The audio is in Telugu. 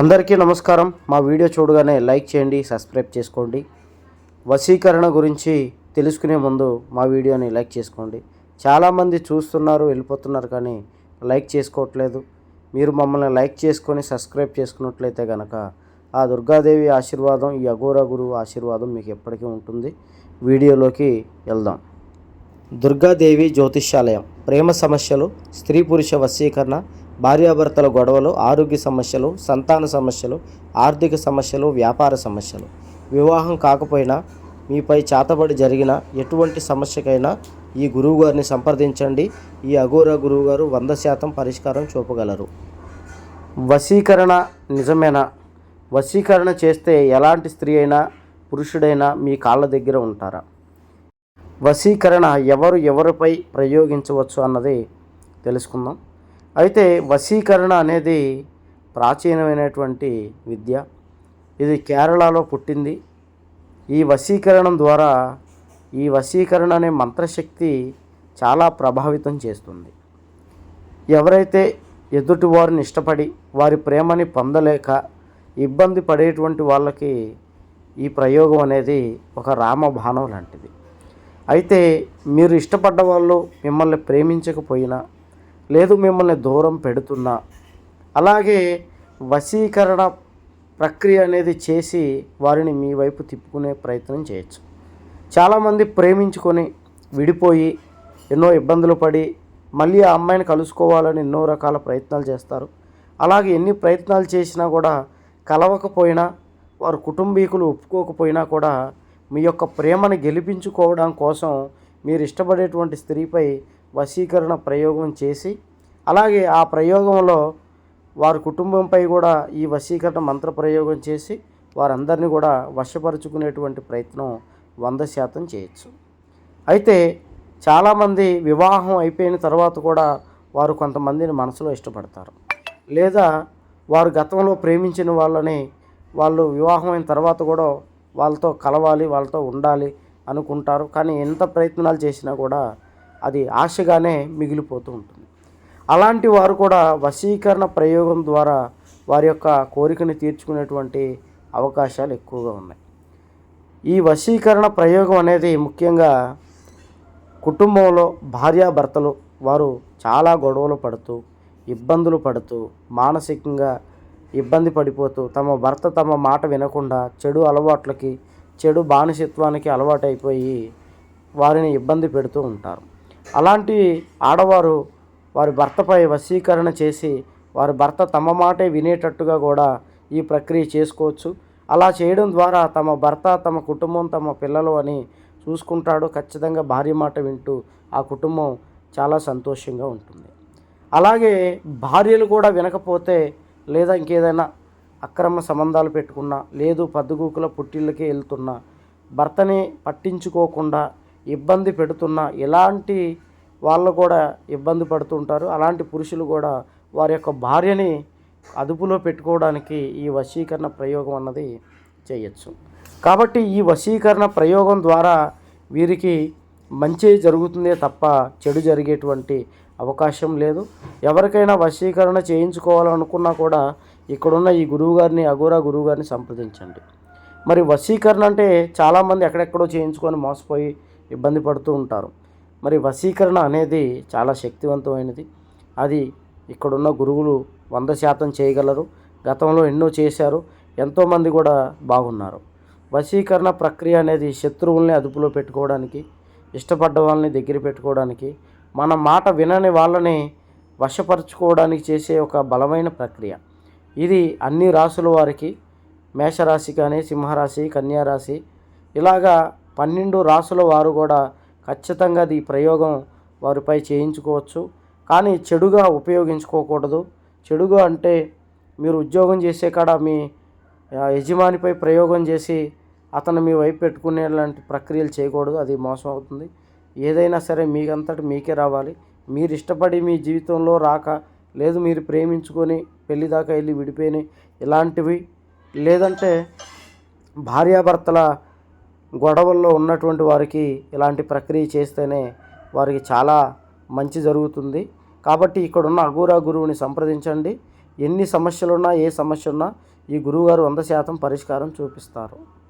అందరికీ నమస్కారం. మా వీడియో చూడగానే లైక్ చేయండి సబ్స్క్రైబ్ చేసుకోండి. వశీకరణ గురించి తెలుసుకునే ముందు మా వీడియోని లైక్ చేసుకోండి. చాలామంది చూస్తున్నారు వెళ్ళిపోతున్నారు కానీ లైక్ చేసుకోవట్లేదు. మీరు మమ్మల్ని లైక్ చేసుకొని సబ్స్క్రైబ్ చేసుకున్నట్లయితే కనుక ఆ దుర్గాదేవి ఆశీర్వాదం ఈ అఘోర గురువు ఆశీర్వాదం మీకు ఎప్పటికీ ఉంటుంది. వీడియోలోకి వెళ్దాం. దుర్గాదేవి జ్యోతిష్యాలయం. ప్రేమ సమస్యలు స్త్రీ పురుష వశీకరణ భార్యాభర్తల గొడవలు ఆరోగ్య సమస్యలు సంతాన సమస్యలు ఆర్థిక సమస్యలు వ్యాపార సమస్యలు. వివాహం కాకపోయినా మీపై చేతబడి జరిగిన ఎటువంటి సమస్యకైనా ఈ గురువుగారిని సంప్రదించండి. ఈ అఘోరా గురువుగారు వంద శాతం పరిష్కారం చూపగలరు. వశీకరణ నిజమేనా? వశీకరణ చేస్తే ఎలాంటి స్త్రీ అయినా పురుషుడైనా మీ కాళ్ళ దగ్గర ఉంటారా? వశీకరణ ఎవరు ఎవరిపై ప్రయోగించవచ్చు అన్నది తెలుసుకుందాం. అయితే వశీకరణ అనేది ప్రాచీనమైనటువంటి విద్య. ఇది కేరళలో పుట్టింది. ఈ వశీకరణం ద్వారా ఈ వశీకరణ అనే మంత్రశక్తి చాలా ప్రభావితం చేస్తుంది. ఎవరైతే ఎదుటి వారిని ఇష్టపడి వారి ప్రేమని పొందలేక ఇబ్బంది పడేటువంటి వాళ్ళకి ఈ ప్రయోగం అనేది ఒక రామబాణం లాంటిది. అయితే మీరు ఇష్టపడ్డ వాళ్ళు మిమ్మల్ని ప్రేమించకపోయినా లేదు మిమ్మల్ని దూరం పెడుతున్నా. అలాగే వశీకరణ ప్రక్రియ అనేది చేసి వారిని మీ వైపు తిప్పుకునే ప్రయత్నం చేయొచ్చు. చాలామంది ప్రేమించుకొని విడిపోయి ఎన్నో ఇబ్బందులు పడి మళ్ళీ ఆ అమ్మాయిని కలుసుకోవాలని ఎన్నో రకాల ప్రయత్నాలు చేస్తారు. అలాగే ఎన్ని ప్రయత్నాలు చేసినా కూడా కలవకపోయినా వారు కుటుంబీకులు ఒప్పుకోకపోయినా కూడా మీ యొక్క ప్రేమను గెలిపించుకోవడం కోసం మీరు ఇష్టపడేటువంటి స్త్రీపై వశీకరణ ప్రయోగం చేసి అలాగే ఆ ప్రయోగంలో వారి కుటుంబంపై కూడా ఈ వశీకరణ మంత్ర ప్రయోగం చేసి వారందరినీ కూడా వశపరుచుకునేటువంటి ప్రయత్నం వంద శాతం చేయొచ్చు. అయితే చాలామంది వివాహం అయిపోయిన తర్వాత కూడా వారు కొంతమందిని మనసులో ఇష్టపడతారు. లేదా వారు గతంలో ప్రేమించిన వాళ్ళని వాళ్ళు వివాహం అయిన తర్వాత కూడా వాళ్ళతో కలవాలి వాళ్ళతో ఉండాలి అనుకుంటారు. కానీ ఎంత ప్రయత్నాలు చేసినా కూడా అది ఆశగానే మిగిలిపోతూ ఉంటుంది. అలాంటి వారు కూడా వశీకరణ ప్రయోగం ద్వారా వారి యొక్క కోరికను తీర్చుకునేటువంటి అవకాశాలు ఎక్కువగా ఉన్నాయి. ఈ వశీకరణ ప్రయోగం అనేది ముఖ్యంగా కుటుంబంలో భార్యాభర్తలు వారు చాలా గొడవలు పడుతూ ఇబ్బందులు పడుతూ మానసికంగా ఇబ్బంది పడిపోతూ తమ భర్త తమ మాట వినకుండా చెడు అలవాట్లకి చెడు బానిసత్వానికి అలవాటైపోయి వారిని ఇబ్బంది పెడుతూ ఉంటారు. అలాంటి ఆడవారు వారి భర్తపై వశీకరణ చేసి వారి భర్త తమ మాటే వినేటట్టుగా కూడా ఈ ప్రక్రియ చేసుకోవచ్చు. అలా చేయడం ద్వారా తమ భర్త తమ కుటుంబం తమ పిల్లలు అని చూసుకుంటాడు. ఖచ్చితంగా భార్య మాట వింటూ ఆ కుటుంబం చాలా సంతోషంగా ఉంటుంది. అలాగే భార్యలు కూడా వినకపోతే లేదా ఇంకేదైనా అక్రమ సంబంధాలు పెట్టుకున్నా లేదు పద్దుగూకుల పుట్టిళ్ళకే వెళ్తున్నా భర్తని పట్టించుకోకుండా ఇబ్బంది పెడుతున్నా ఎలాంటి వాళ్ళు కూడా ఇబ్బంది పడుతుంటారు అలాంటి పురుషులు కూడా వారి యొక్క భార్యని అదుపులో పెట్టుకోవడానికి ఈ వశీకరణ ప్రయోగం అన్నది చేయొచ్చు. కాబట్టి ఈ వశీకరణ ప్రయోగం ద్వారా వీరికి మంచి జరుగుతుందే తప్ప చెడు జరిగేటువంటి అవకాశం లేదు. ఎవరికైనా వశీకరణ చేయించుకోవాలనుకున్నా కూడా ఇక్కడున్న ఈ గురువుగారిని అఘోరా గురువుగారిని సంప్రదించండి. మరి వశీకరణ అంటే చాలామంది ఎక్కడెక్కడో చేయించుకొని మోసపోయి ఇబ్బంది పడుతూ ఉంటారు. మరి వశీకరణ అనేది చాలా శక్తివంతమైనది. అది ఇక్కడున్న గురువులు వంద శాతం చేయగలరు. గతంలో ఎన్నో చేశారు. ఎంతోమంది కూడా బాగున్నారు. వశీకరణ ప్రక్రియ అనేది శత్రువుల్ని అదుపులో పెట్టుకోవడానికి ఇష్టపడ్డ వాళ్ళని దగ్గర పెట్టుకోవడానికి మన మాట వినని వాళ్ళని వశపరుచుకోవడానికి చేసే ఒక బలమైన ప్రక్రియ. ఇది అన్ని రాసుల వారికి మేషరాశి కానీ సింహరాశి కన్యారాశి ఇలాగా పన్నెండు రాసుల వారు కూడా ఖచ్చితంగా ఈ ప్రయోగం వారిపై చేయించుకోవచ్చు. కానీ చెడుగా ఉపయోగించుకోకూడదు. చెడుగా అంటే మీరు ఉద్యోగం చేసే కాడ మీ యజమానిపై ప్రయోగం చేసి అతను మీ వైపు పెట్టుకునే లాంటి ప్రక్రియలు చేయకూడదు. అది మోసం అవుతుంది. ఏదైనా సరే మీకంతటి మీకే రావాలి. మీరు ఇష్టపడి మీ జీవితంలో రాక లేదు మీరు ప్రేమించుకొని పెళ్ళి దాకా వెళ్ళి విడిపోయిన ఇలాంటివి లేదంటే భార్యాభర్తల గొడవల్లో ఉన్నటువంటి వారికి ఇలాంటి ప్రక్రియ చేస్తేనే వారికి చాలా మంచి జరుగుతుంది. కాబట్టి ఇక్కడున్న అఘోరా గురువుని సంప్రదించండి. ఎన్ని సమస్యలున్నా ఏ సమస్య ఉన్నా ఈ గురువుగారు వంద శాతం పరిష్కారం చూపిస్తారు.